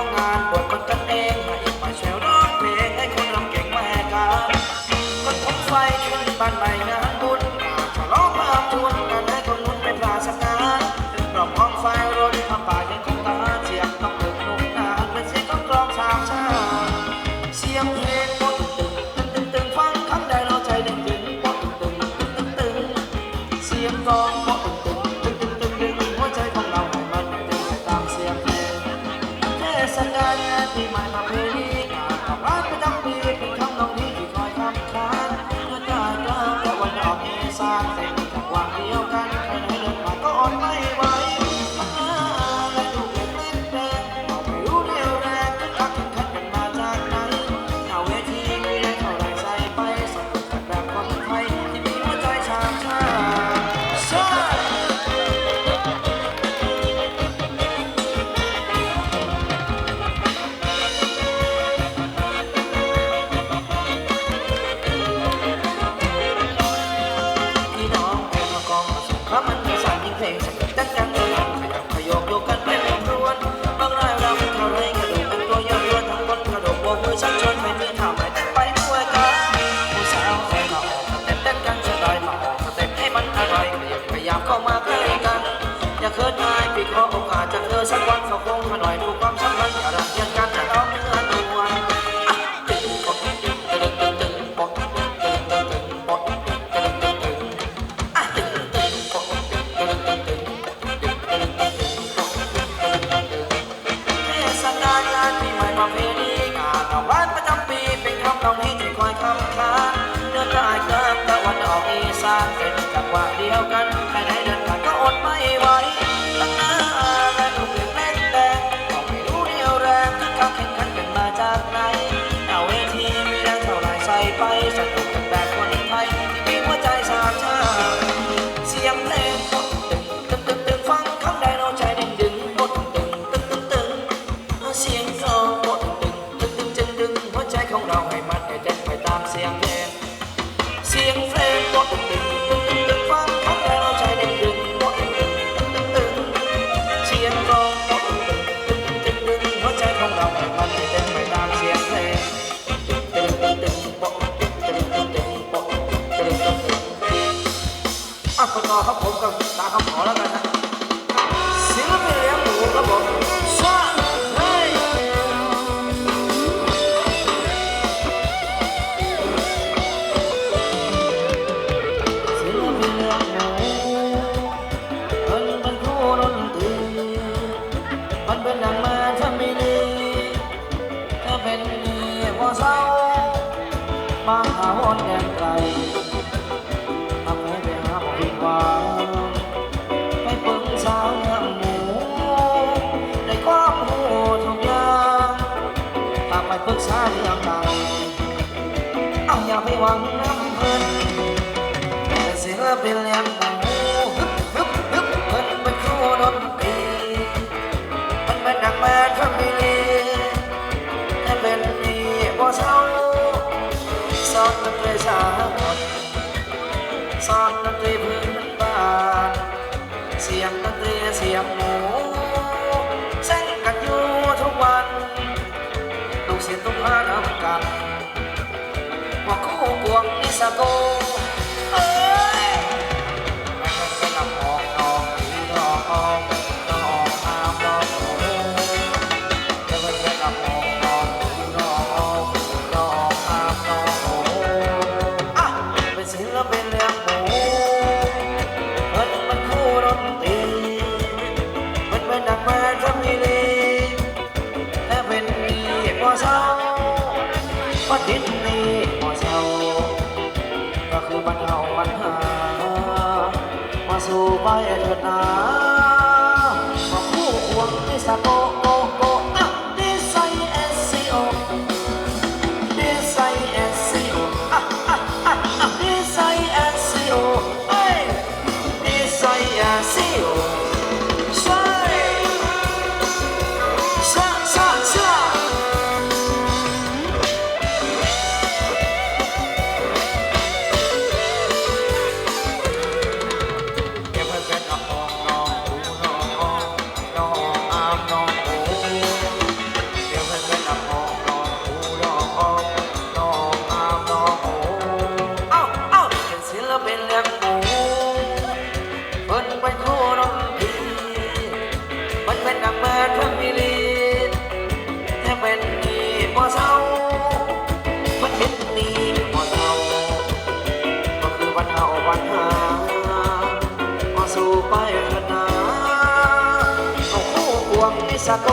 ของงานบทคนกันเองให้มาช่วยร้องเพลงให้คนรำเก่งมาแห่กันคนทุกไฟขึ้นบ้านใหม่งานบุญมาฉลองวาชวนกันให้คนนุ่นเป็นราชการกล่องห้องไฟรถทำป่ายังคงตาเสียงต้องเกิดนุนงนานเป็นเสียงของกลองสามชาติเสียงเพลงคน something ว่าเดียวกัน บางอาวอนแดนไกลทำให้ไปหาบ่ดีกว่าไม่บิ่งสาวงามหมูได้ความรู้ทุกอย่างถ้าไปปรึกษาเรื่องใดเอาอย่าไปหวังน้ำเพิ่นเป็นศิเปินแล้ว สียงตะเตรีเสียงหมูเส้นกันอยู่ทุกวันลูกเสียงทุกพาทำกันว่าคู่กวงนิสโก ทิศนี้มอเช่าก็คือบ้านเฮาบ้านหามาสู่ใบเถิดนา วันเห็นนี่บ่เศร้าก็คือวันเอาวันหามาสู่ไปขนาเอาคู่ควงนิสโก